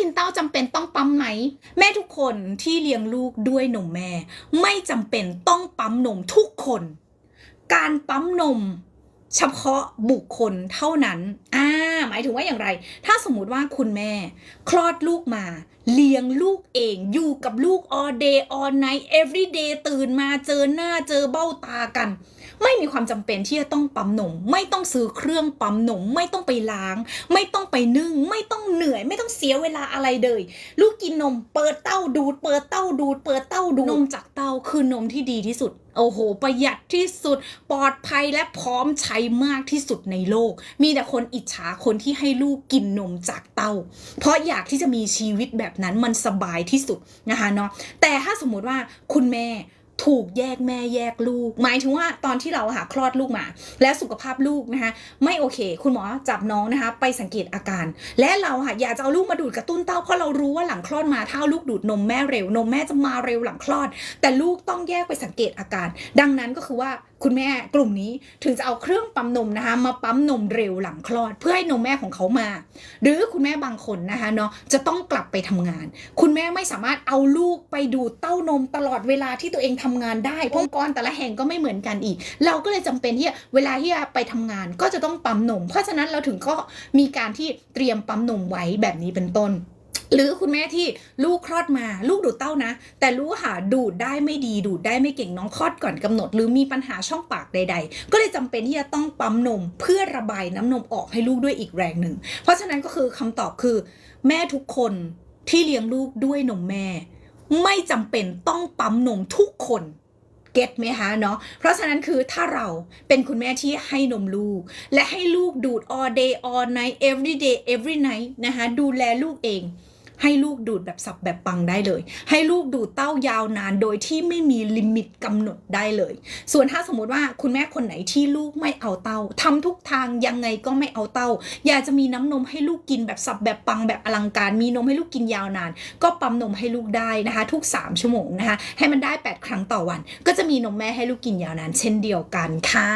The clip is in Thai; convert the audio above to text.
กินเต้าจำเป็นต้องปั๊มไหม แม่ทุกคนที่เลี้ยงลูกด้วยนมแม่ ไม่จำเป็นต้องปั๊มนมทุกคน การปั๊มนม เฉพาะบุคคลเท่านั้นอะ หมายถึงว่าอย่างไร ถ้าสมมุติว่าคุณแม่ คลอดลูกมา เลี้ยงลูกเอง อยู่กับลูก all day all night every day ตื่นมาเจอหน้าเจอเบ้าตากัน ไม่มีความจำเป็นที่จะต้องปั๊มนม ไม่ต้องซื้อเครื่องปั๊มนม ไม่ต้องไปล้าง ไม่ต้องไปนึ่ง ไม่ต้องเหนื่อย ไม่ต้องเสียเวลาอะไรเลย ลูกกินนม เปิดเต้าดูด เปิดเต้าดูด เปิดเต้าดูด นมจากเต้าคือนมที่ดีที่สุดโอ้โห ประหยัดที่สุด ปลอดภัยและพร้อมใช้มากที่สุดในโลก มีแต่คนอิจฉาคนที่ให้ลูกกินนมจากเต้าเพราะอยากที่จะมีชีวิตแบบนั้นมันสบายที่สุดนะคะเนาะแต่ถ้าสมมุติว่าคุณแม่ถูกแยกแม่แยกลูก หมายถึงว่าตอนที่เราอะค่ะคลอดลูกมา และสุขภาพลูกนะคะไม่โอเค คุณหมอจับน้องนะคะ ไปสังเกตอาการ และเราค่ะอยากจะเอาลูกมาดูดกระตุ้นเต้าเพราะเรารู้ว่าหลังคลอดมาถ้าลูกดูดนมแม่เร็วนมแม่จะมาเร็วหลังคลอด แต่ลูกต้องแยกไปสังเกตอาการ ดังนั้นก็คือว่า คุณแม่กลุ่มนี้ถึงจะเอาเครื่องปั๊มนมนะคะมาปั๊มนมเร็วหลังคลอด เพื่อให้นมแม่ของเขามา หรือคุณแม่บางคนนะคะเนาะจะต้องกลับไปทำงาน คุณแม่ไม่สามารถเอาลูกไปดูเต้านมตลอดเวลาที่ตัวเองทำงานได้เพราะองค์กรแต่ละแห่งก็ไม่เหมือนกันอีก เราก็เลยจำเป็นที่เวลาที่จะไปทำงานก็จะต้องปั๊มนม เพราะฉะนั้นเราถึงก็มีการที่เตรียมปั๊มนมไว้แบบนี้เป็นต้น หรือคุณแม่ที่ลูกคลอดมา ลูกดูดเต้านะ แต่ลูกหาดูดได้ไม่ดีดูดได้ไม่เก่งน้องคลอดก่อนกำหนด หรือมีปัญหาช่องปากใด ๆ ก็เลยจำเป็นที่จะต้องปั๊มนม เพื่อระบายน้ำนมออกให้ลูกด้วยอีกแรงหนึ่ง เพราะฉะนั้นก็คือคำตอบคือ แม่ทุกคนที่เลี้ยงลูกด้วยนมแม่ ไม่จำเป็นต้องปั๊มนมทุกคนเก็ตไหมคะเนาะ เพราะฉะนั้นคือถ้าเราเป็นคุณแม่ที่ให้นมลูก และให้ลูกดูด all day all night every day every night นะคะดูแลลูกเอง ให้ลูกดูดแบบสับแบบปังได้เลย ให้ลูกดูดเต้ายาวนานโดยที่ไม่มีลิมิตกำหนดได้เลย ส่วนถ้าสมมุติว่าคุณแม่คนไหนที่ลูกไม่เอาเต้าทำทุกทางยังไงก็ไม่เอาเต้า อยากจะมีน้ำนมให้ลูกกินแบบสับแบบปังแบบอลังการ มีนมให้ลูกกินยาวนาน ก็ปั๊มนมให้ลูกได้นะคะ ทุก 3 ชั่วโมงนะคะ ให้มันได้ 8 ครั้งต่อวัน ก็จะมีนมแม่ให้ลูกกินยาวนาน เช่นเดียวกันค่ะ